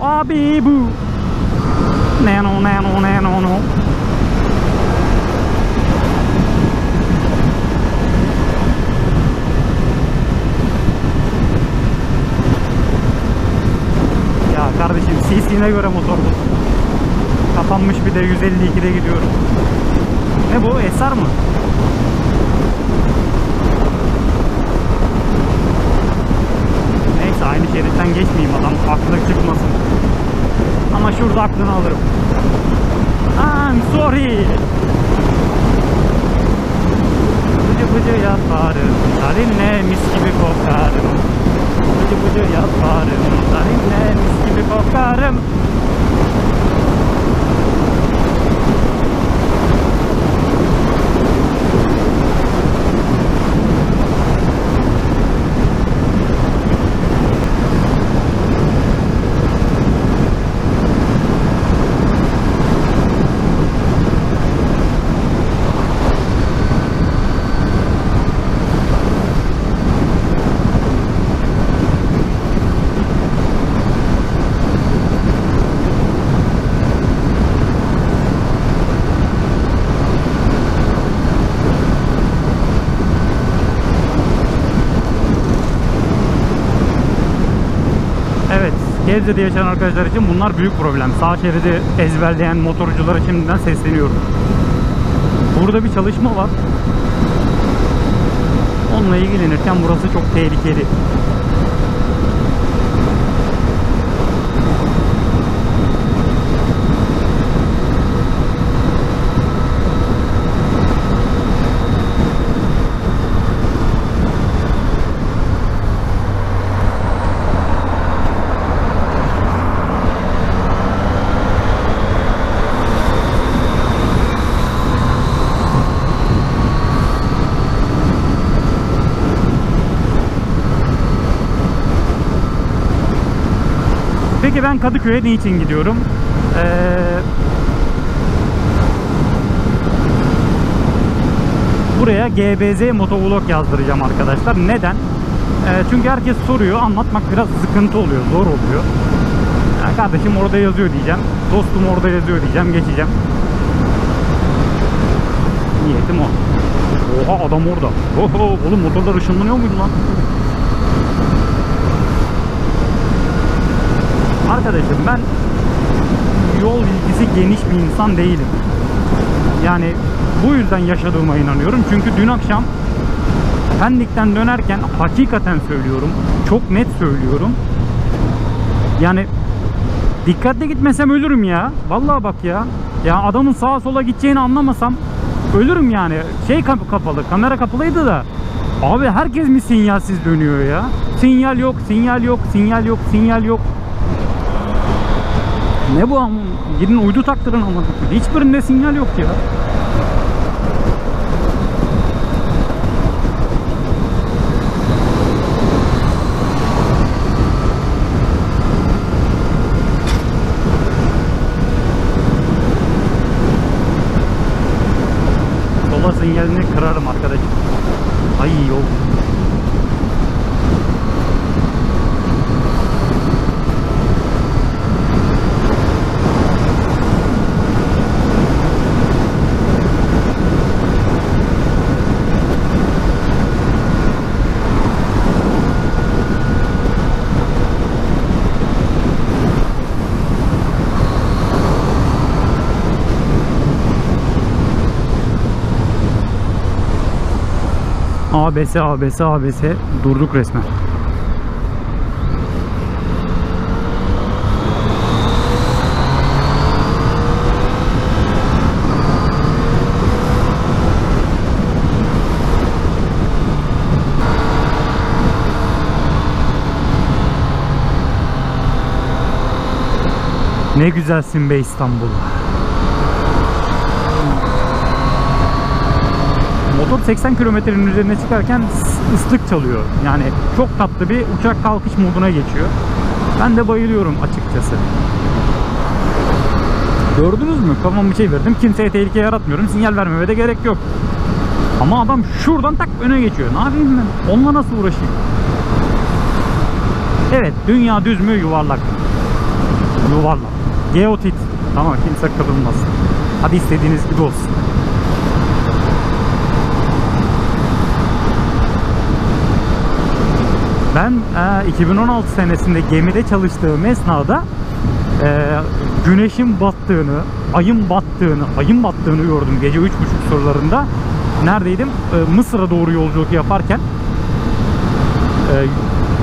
abi bu. Nano nano nano no. Ya kardeşim CC'ne göre motor bu. Kapanmış bir de 152'de gidiyorum. Ne bu? SR mı? Gebze'de yaşayan arkadaşlar için bunlar büyük problem. Sağ şeridi ezberleyen motorculara şimdiden sesleniyorum. Burada bir çalışma var. Onunla ilgilenirken burası çok tehlikeli. Peki ben Kadıköy'e niçin gidiyorum? Ee, buraya GBZ motovlog yazdıracağım arkadaşlar. Neden? Ee, çünkü herkes soruyor. Anlatmak biraz sıkıntı oluyor. Zor oluyor. Ya kardeşim orada yazıyor diyeceğim. Dostum orada yazıyor diyeceğim. Geçeceğim. Niyetim o. Oha adam orada. Oho, oğlum motorlar ışınlanıyor muydu lan? Arkadaşım ben yol bilgisi geniş bir insan değilim. Yani bu yüzden yaşadığıma inanıyorum. Çünkü dün akşam Pendik'ten dönerken hakikaten söylüyorum. Çok net söylüyorum. Yani dikkatli gitmesem ölürüm ya. Vallahi bak ya. Ya adamın sağa sola gideceğini anlamasam ölürüm yani. Şey kap- kapalı, kamera kapalıydı da. Abi herkes mi sinyalsiz dönüyor ya? Sinyal yok, sinyal yok, sinyal yok, sinyal yok. Ne bu ama? Gidin uydu taktırın ama. Hiçbirinde sinyal yok ya. Sola sinyalini kırarım arkadaşım. Ay yok. ABS, ABS, ABS durduk resmen. Ne güzelsin be İstanbul. Motor 80 kilometrenin üzerine çıkarken ıs- ıslık çalıyor. Yani çok tatlı bir uçak kalkış moduna geçiyor. Ben de bayılıyorum açıkçası. Gördünüz mü? Kafamı çevirdim. Kimseye tehlike yaratmıyorum. Sinyal vermeme de gerek yok. Ama adam şuradan tak öne geçiyor. Ne yapayım ben? Onunla nasıl uğraşayım? Evet, dünya düz mü yuvarlak yuvarlak. Geotit. Tamam kimse kırılmaz. Hadi istediğiniz gibi olsun. Ben e, 2016 senesinde gemide çalıştığım esnada e, güneşin battığını, ayın battığını, ayın battığını gördüm gece 3.30 sıralarında. Neredeydim? E, Mısır'a doğru yolculuk yaparken e,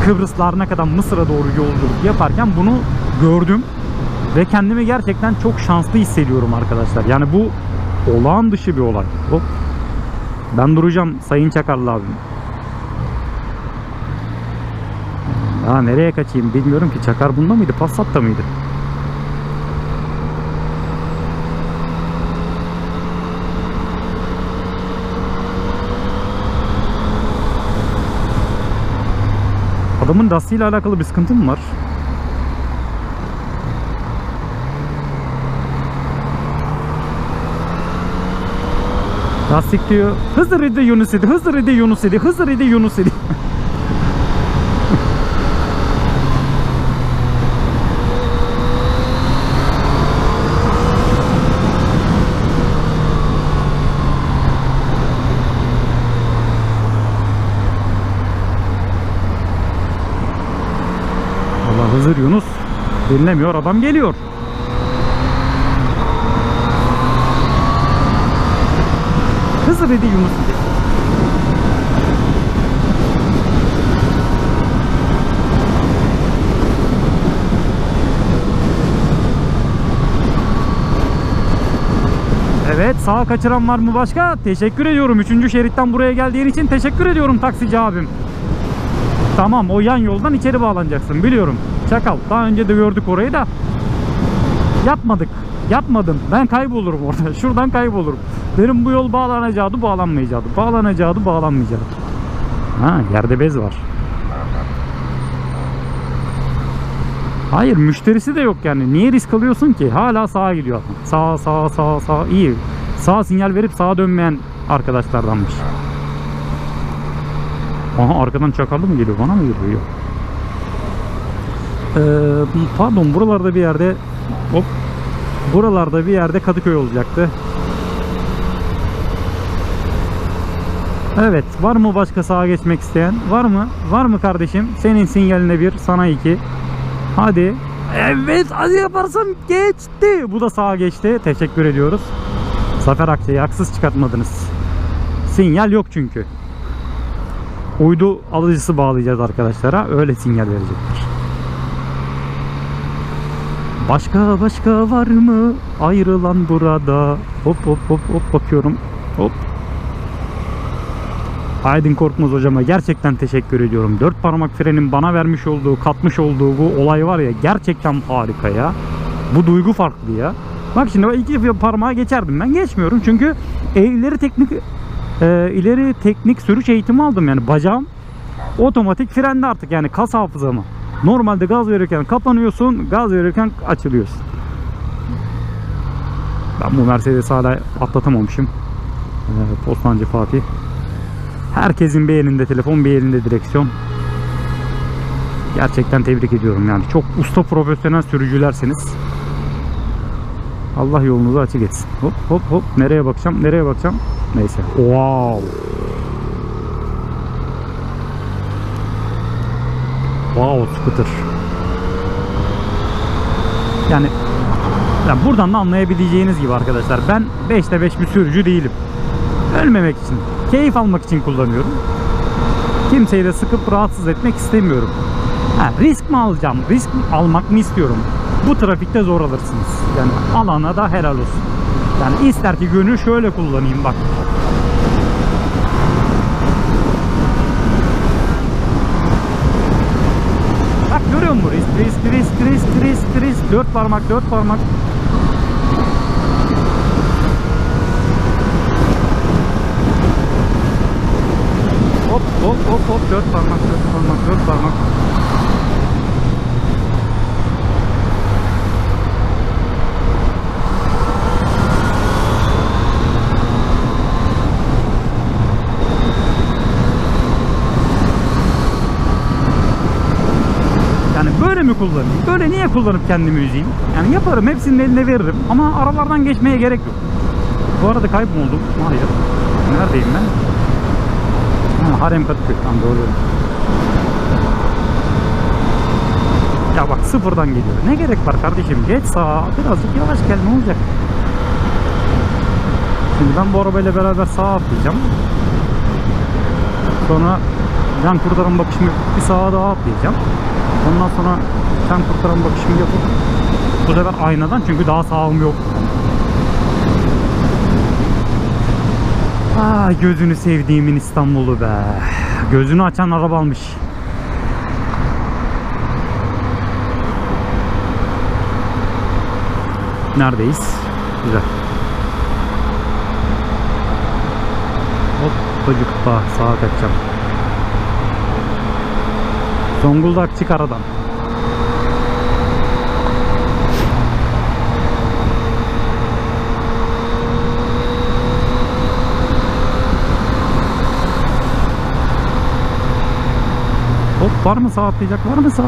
Kıbrıslarına kadar Mısır'a doğru yolculuk yaparken bunu gördüm ve kendimi gerçekten çok şanslı hissediyorum arkadaşlar. Yani bu olağan dışı bir olay. Hop. Ben duracağım Sayın Çakarlı abim. Aa, nereye kaçayım bilmiyorum ki. Çakar bunda mıydı? Passat'ta mıydı? Adamın lastiğiyle alakalı bir sıkıntı mı var? Lastik diyor Hızır idi Yunus idi Hızır idi Yunus idi Hızır idi Yunus idi Allah Hızır Yunus dinlemiyor adam geliyor. Hızır idi Yunus. Evet sağa kaçıran var mı başka? Teşekkür ediyorum. Üçüncü şeritten buraya geldiğin için teşekkür ediyorum taksici abim. Tamam o yan yoldan içeri bağlanacaksın biliyorum. Çakal. Daha önce de gördük orayı da. Yapmadık. Yapmadım. Ben kaybolurum orada. Şuradan kaybolurum. Benim bu yol bağlanacaktı bağlanmayacaktı. Bağlanacaktı bağlanmayacaktı. Ha yerde bez var. Hayır müşterisi de yok yani. Niye risk alıyorsun ki? Hala sağa gidiyor adam. Sağa sağa sağa sağa iyi. Sağa sinyal verip sağa dönmeyen arkadaşlardanmış. Aha arkadan çakarlı mı geliyor? Bana mı geliyor? Yok. Ee, pardon buralarda bir yerde hop buralarda bir yerde Kadıköy olacaktı. Evet var mı başka sağa geçmek isteyen? Var mı? Var mı kardeşim? Senin sinyaline bir sana iki. Hadi. Evet hadi yaparsam geçti. Bu da sağa geçti. Teşekkür ediyoruz. Zafer Akçay'ı haksız çıkartmadınız. Sinyal yok çünkü. Uydu alıcısı bağlayacağız arkadaşlara. Öyle sinyal verecektir. Başka başka var mı ayrılan burada? Hop hop hop hop bakıyorum. Hop. Aydın Korkmaz hocama gerçekten teşekkür ediyorum. Dört parmak frenin bana vermiş olduğu, katmış olduğu bu olay var ya gerçekten harika ya. Bu duygu farklı ya. Bak şimdi iki parmağı geçerdim ben geçmiyorum çünkü e, ileri teknik e, ileri teknik sürüş eğitimi aldım yani bacağım otomatik frende artık yani kas hafızamı. Normalde gaz verirken kapanıyorsun, gaz verirken açılıyorsun. Ben bu Mercedes hala atlatamamışım. Ee, Postancı Fatih. Herkesin bir elinde telefon, bir elinde direksiyon. Gerçekten tebrik ediyorum yani. Çok usta profesyonel sürücülerseniz. Allah yolunuzu açık etsin. Hop hop hop. Nereye bakacağım? Nereye bakacağım? Neyse. Wow. Wow scooter. Yani, yani buradan da anlayabileceğiniz gibi arkadaşlar ben 5'te 5 bir sürücü değilim. Ölmemek için, keyif almak için kullanıyorum. Kimseyi de sıkıp rahatsız etmek istemiyorum. Ha, risk mi alacağım, risk almak mı istiyorum? Bu trafikte zor alırsınız. Yani alana da helal olsun. Yani ister ki gönül şöyle kullanayım bak. Risk, risk, risk, risk. Dört parmak, dört parmak. Hop, hop, hop, hop. Dört parmak, dört parmak, dört parmak. Yani böyle mi kullanayım. Böyle niye kullanıp kendimi üzeyim? Yani yaparım hepsinin eline veririm ama aralardan geçmeye gerek yok. Bu arada kayboldum. Hayır. Neredeyim ben? Ha, Harem Kadıköy. Tamam doğru. Ya bak sıfırdan geliyor. Ne gerek var kardeşim? Geç sağa. Birazcık yavaş gel ne olacak? Şimdi ben bu arabayla beraber sağa atlayacağım. Sonra can kurtaran bakışımı bir sağa daha atlayacağım. Ondan sonra can kurtaran bakışımı yapıp bu sefer aynadan çünkü daha sağım yok. Ah gözünü sevdiğimin İstanbul'u be. Gözünü açan araba almış. Neredeyiz? Güzel. Hoppacıkta sağa kaçacağım. Zonguldak çık aradan. Hop var mı sağ atlayacak var mı sağ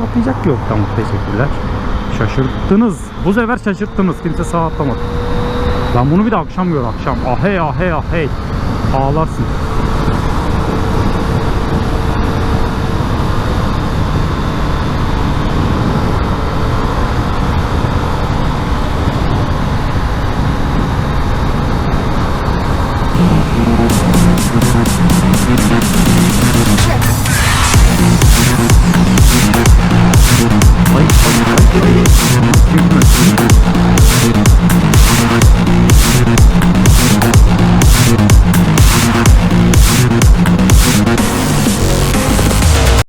yok tamam teşekkürler. Şaşırttınız. Bu sefer şaşırttınız. Kimse sağ atlamadı. Lan bunu bir de akşam gör akşam. Ahey ahey ahey. Ağlarsın. はい、始まりました。